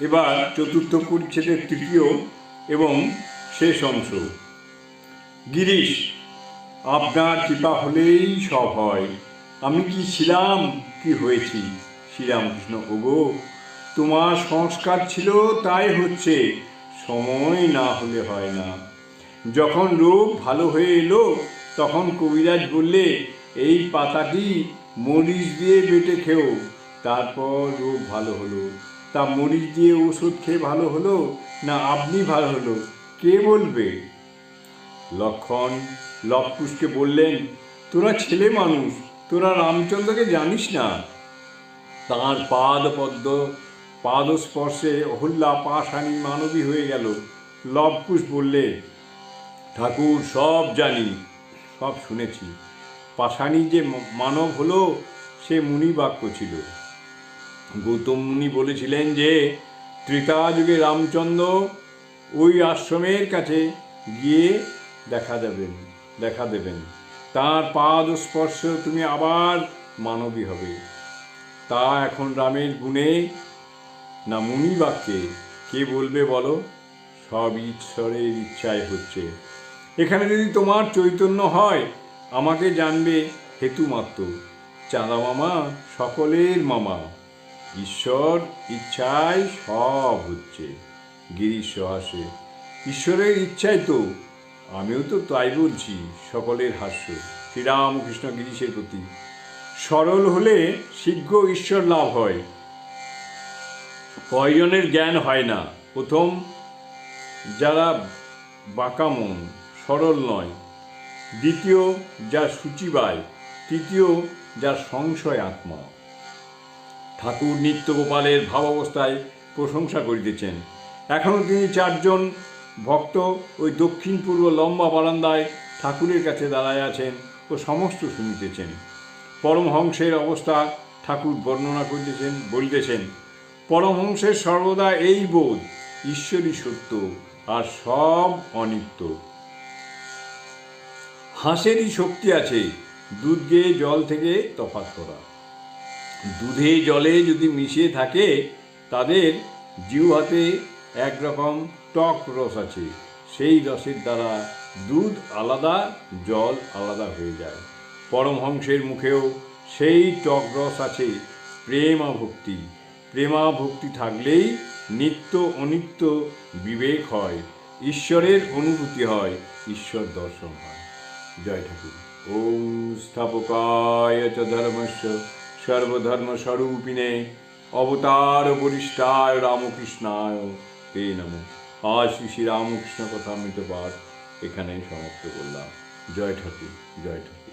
এবার চতুর্থ পরিচ্ছেদের তৃতীয় এবং শেষ অংশ। গিরিশ, আপনার কৃপা হলেই সব হয়। আমি কি ছিলাম? কি হয়েছি? শ্রীরামকৃষ্ণ, ওগো, তোমার সংস্কার ছিল তাই হচ্ছে, সময় না হলে হয় না। যখন রোগ ভালো হয়ে এলো, তখন কবিরাজ বললে, এই পাতাটি মরিচ দিয়ে বেটে খেও, তারপর রোগ ভালো হলো। তা মরিচ দিয়ে ওষুধ খেয়ে ভালো হলো না আপনি ভালো হলো? কে বলবে? লক্ষণ লক্ষপুষকে বললেন, তোরা ছেলে মানুষ, তোরা রামচন্দ্রকে জানিস না? তাঁর পাদ পদ্ম পাদস্পর্শে অহল্যা পাশানি মানবী হয়ে গেল। লবকুশ বললে, ঠাকুর, সব জানি, সব শুনেছি। পাশানি যে মানব হলো, সে মুনি বাক্য ছিল। গৌতম মুনি বলেছিলেন যে ত্রেতা যুগে রামচন্দ্র ওই আশ্রমের কাছে গিয়ে দেখা দেবেন দেখা দেবেন। তার পাদ স্পর্শ তুমি আবার মানবী হবে। তা এখন রামের গুণে না মুনি বাক্যে কে বলবে বলো? সব ঈশ্বরের ইচ্ছায় হচ্ছে। এখানে যদি তোমার চৈতন্য হয়, আমাকে জানবে হেতু মাত্র চাঁদা মামা সকলের মামা। ঈশ্বর ইচ্ছায় সব হচ্ছে। গিরিশ হাসে ঈশ্বরের ইচ্ছায় তো। আমিও তো তাই বলছি, সকলের হাস্য। শ্রীরামকৃষ্ণ গিরিশের প্রতি। সরল হলে শীঘ্র ঈশ্বর লাভ হয়। কয়জনের জ্ঞান হয় না। প্রথম, যারা বাঁকা মন, সরল নয়। দ্বিতীয় যা সূচিবায় তৃতীয় যা সংশয় আত্মা। ঠাকুর নিত্য গোপালের ভাবাবস্থায় প্রশংসা করিতেছেন। এখনও তিনি চারজন ভক্ত ওই দক্ষিণ পূর্ব লম্বা বারান্দায় ঠাকুরের কাছে দাঁড়ায় আছেন ও সমস্ত শুনিতেছেন। পরমহংসের অবস্থা ঠাকুর বর্ণনা করিতেছেন, বলিতেছেন, পরমহংসের সর্বদা এই বোধ, ঈশ্বরই সত্য আর সব অনিত্য। হাঁসেরই শক্তি আছে দুধ গিয়ে জল থেকে তফাত করা। দুধে জলে যদি মিশিয়ে থাকে, তাদের জিহ্বাতে একরকম টক রস আছে। সেই রসের দ্বারা দুধ আলাদা, জল আলাদা হয়ে যায়। পরমহংসের মুখেও সেই টক রস আছে। প্রেমা ভক্তি প্রেমা ভক্তি থাকলেই নিত্য অনিত্য বিবেক হয়। ঈশ্বরের অনুভূতি হয়, ঈশ্বর দর্শন হয়। জয় ঠাকুর। ওম স্থাপকায় চ সর্বধর্মস্বরূপিণে অবতার বরিষ্ঠায় রামকৃষ্ণায়। তে নম। আজ শ্রী রামকৃষ্ণ কথা মৃত পাঠ এখানেই সমাপ্ত করলাম। জয় ঠাকুর জয় ঠাকুর।